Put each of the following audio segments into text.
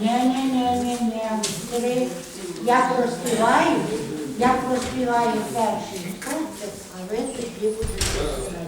Ні-ні-ні-ні-ні. Я проспіваю, я проспіваю перший пункт, а ви тоді будете.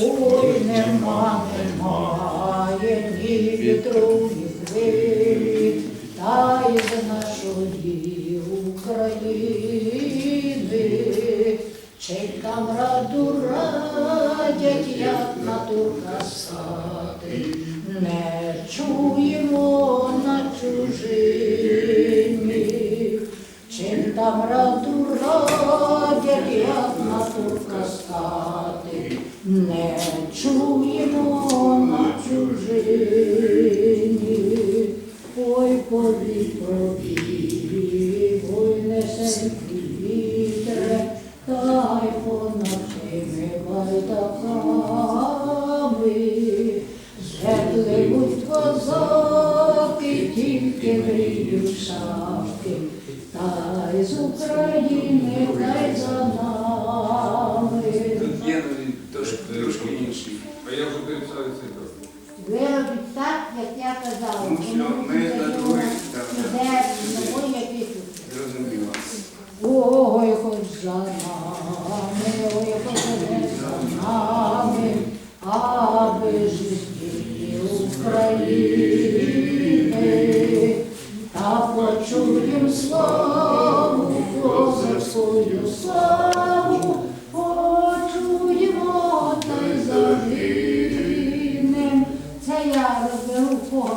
Ой, нема, немає ні вітру, ні хвилі, та й з нашої України. Чи там раду радять, як на турка стати, не чуємо на чужині. Чим там раду радять, як на турка стати, не чуємо на чужині. Ой, повій, повій, ой, несе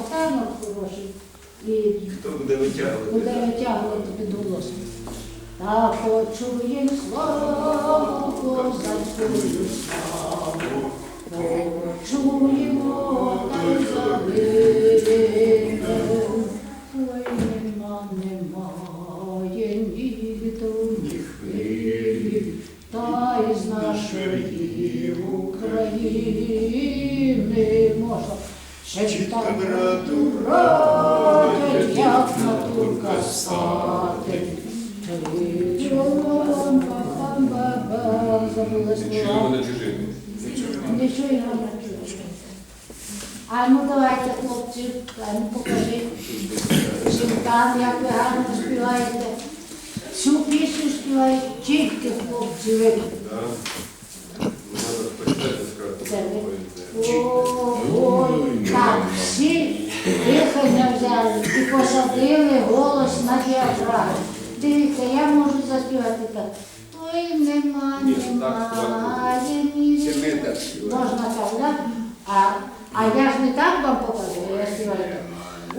танок хороший і Хто буде витягувати? буде витягувати під голосом. Та почуєм славу, козацькою славу, почуємо та й загинем. Ой, нема, немає ні вітру, ні хвилі, та й з нашої України. Ще там раду радять, як на турка стати. Слова. мене чужими. Не чую його не чую. А ну давайте, хлопці, а ну жінкам, як ви гарно співаєте. Всю пісню співають тільки хлопці ви. Так. Ну, Це ви. Ой, так, всі дихання посадили голос на діафрагму. Дивіться, я можу заспівати так. Ой, нема, немає, співаємо. Можна так, так? А, а я ж не так вам показую, я співаю так.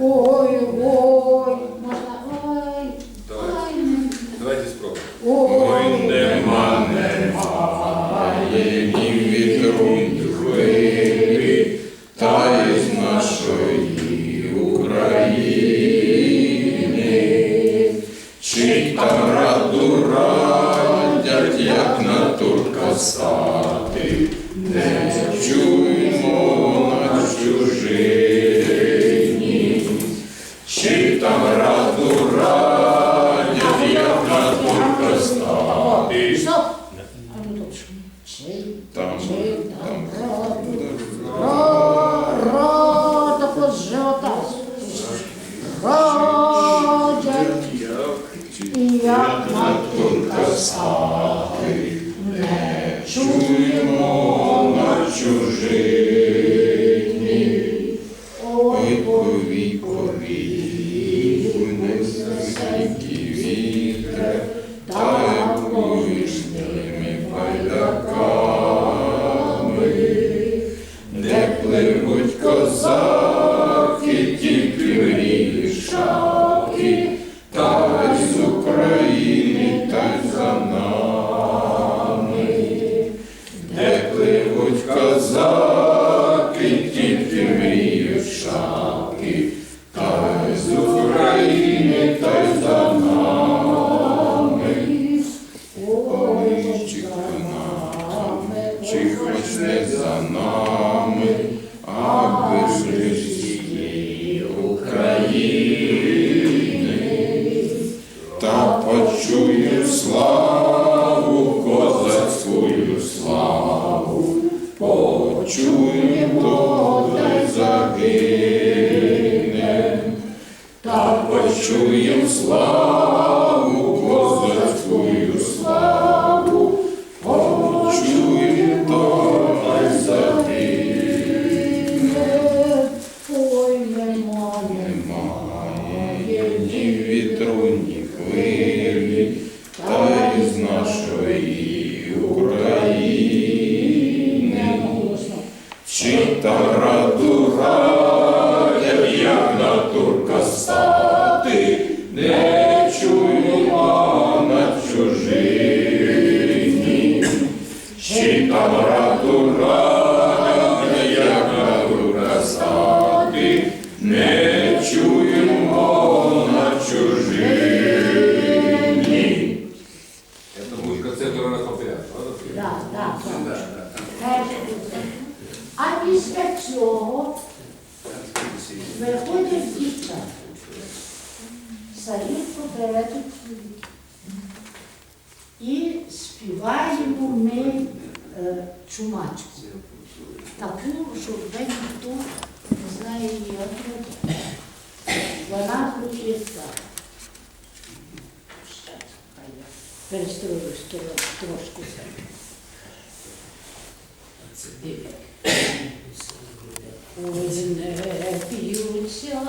Й Это музыка центра Так, так, да, так. А після цього виходять дівчата. Садять попереду і співаємо ми е, чумачку. Таку, що вже ніхто не знає її. Вона так. Тро- трошки. Ой, не п'ються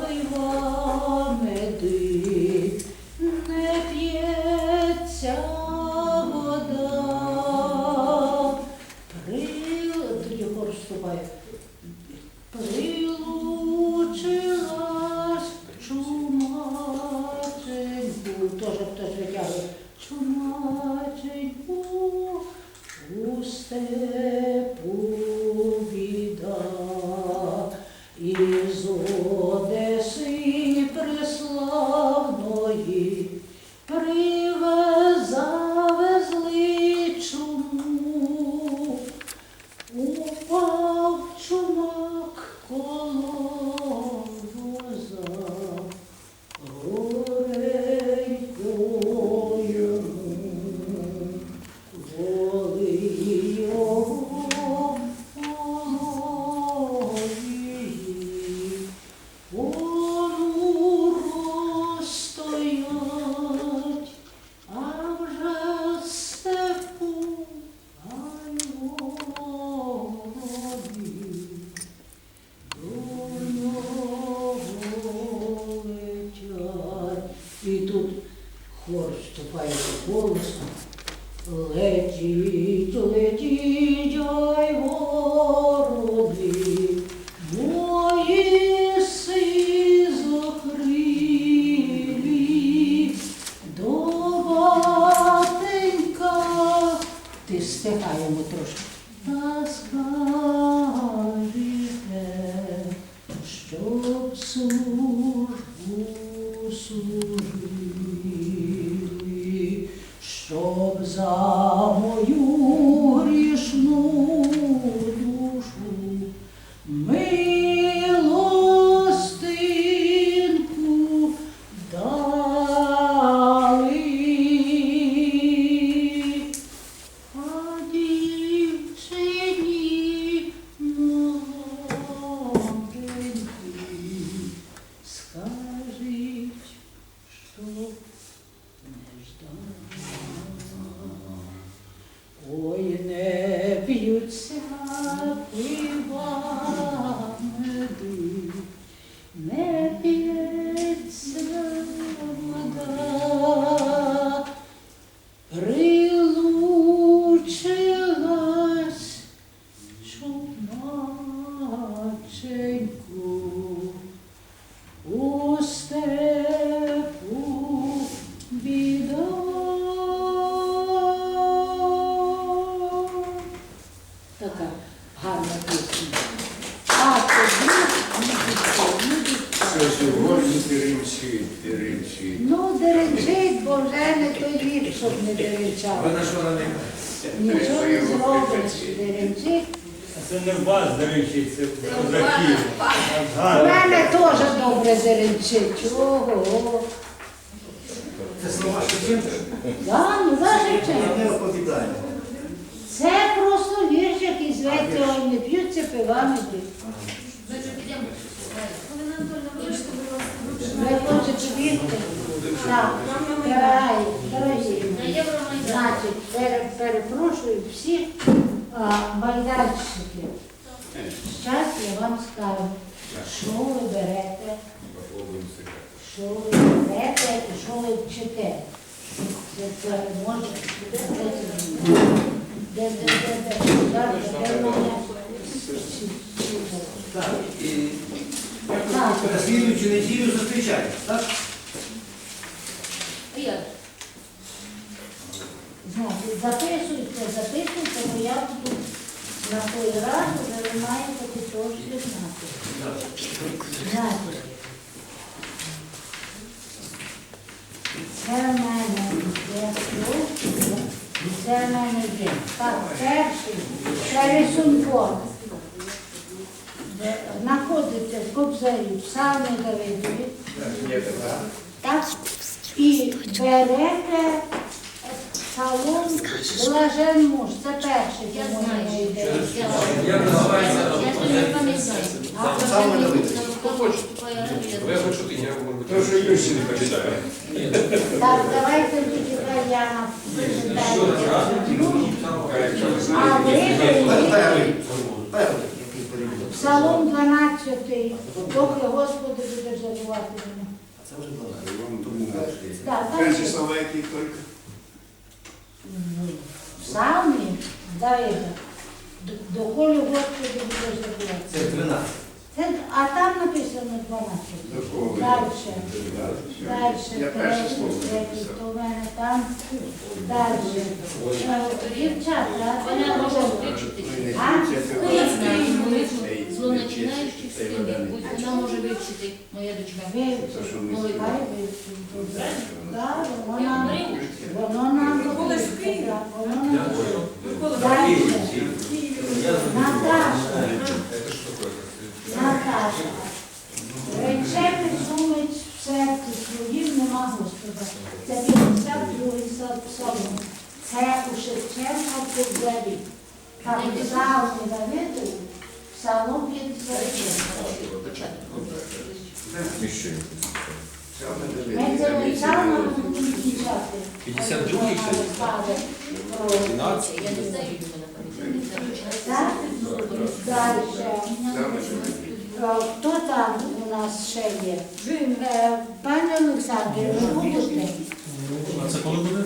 пива меди, не п'ється Ти стигаємо трошки. Та скажете, щоб службу служили, Що сьогодні деренчить, деренчить. Ну, деренчить, бо вже не той вік, щоб не деренчав. Вона що на них? Нічого не зробиш, деренчить. Це не вас, до речі, це козаків. У мене теж добре деренчить. Ого. Це слова Шевченка? Да, ну за Шевченка. Це просто вірш, який зветься «Ой, співаємо. Значить, підемо. Олена Анатольовна, вибачте, будь ласка, Ви хочете вірити? Значить, пере- перепрошую всіх а. Зараз я вам скажу, що ви берете, що ви берете і що ви вчите. Це. Де це? Де, де, де, де, Зараз, де? Так, і на слідуючу неділю зустрічаємось, так? Як? Значить, записуйте, записуйте, бо я буду на той раз, вже ви маєте трошки знати. Значить, це в мене є тут, це в мене є. Так, перший, це рисунком. Знаходиться в Кобзарі, в Савні Давидові. Так? І берете салон Блажен муж. Це перший, Я знаю. Як називається? Я не пам'ятаю. Хто хоче? Я хочу, я можу бути. То, що Юрій не почитає. Так, давайте тоді хай я прочитаю. А ви Псалом 12, доки Господи будеш забувати мене. Це вже було. Так, там Перші слова, які тільки. Псалмі Давида, «До- доколі Господи будеш забувати. Це 12. Це, а там написано 12. Доколи. Дальше. Дальше, Я перше слово написав. то в мене там. Дальше. Е, Дівчата, Вона може можете. вивчити. А? Я знаю молитву злоначинаючих сильних. Вона може вивчити, моя дочка. Ви Це, що ми Молитву. хай ви Так, воно воно нам буде. Воно нам. Наташа. Это что такое? Наташа, рече сумить в серці своїм нема Господа. Це 52 псалом. Це у Шевченка в Кобзарі. Там псалми Давиду, псалом 52. Ми це псалми будемо вивчати. 52-й ще? Я не знаю, як вона пам'ятає. Так? Дальше. Е, Хто там у нас ще є? Е, Пане Олександре, ви будете? А це коли буде?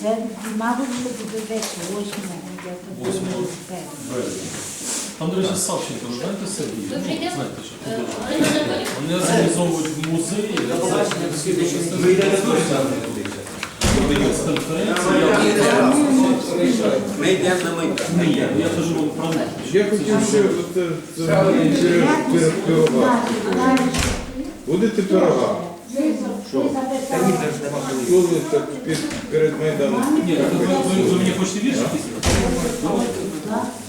Це, мабуть, буде десь восьмого, я так думаю, певно. Там, до речі, Савченко, ви знаєте Сергій? Ну, прийдете? знаєте, що Е. Олена Анатоліївна, Вони організовують музеї Ви йдете точно туди. конференції. Я- Ми йдемо на майдан. Я кажу вам про них. Я хотів ще пирога. Будете пирога? За- ви так під, перед Майданом? Ні, ви, мені хочете вірш якийсь?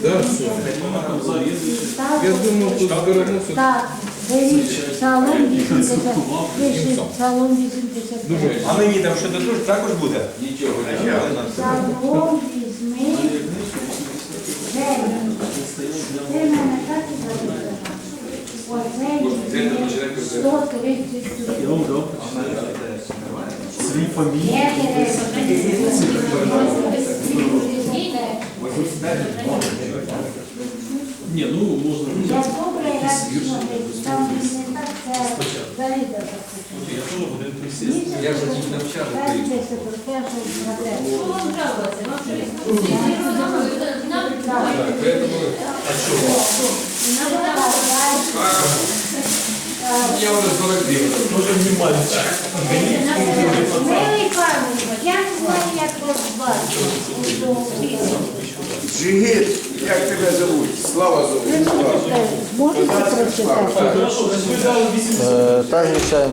Да, що? Заїздить. Я думав, тут зберемося. Псалом 80, пишіть псалом 80. А мені там що також, буде? Нічого. Псалом візьми, ти мене так і записала. Оце візьми 132. Я вам дав. Свій фамілії. Є Тереза, Ні, ну можна. Я добре, я пішла, там не так, це Давида Я теж один присіст. Я Перше, про те, що вам трапилося? Вам вже. Нам Так, поэтому я уже 49. Дуже внимательно. Милий Павлович, я не знаю, як вас звати. Джигит, як тебе зовуть? Слава зовуть. Ви можете, прочитати? Хорошо, ви дали 80. Так, звичайно.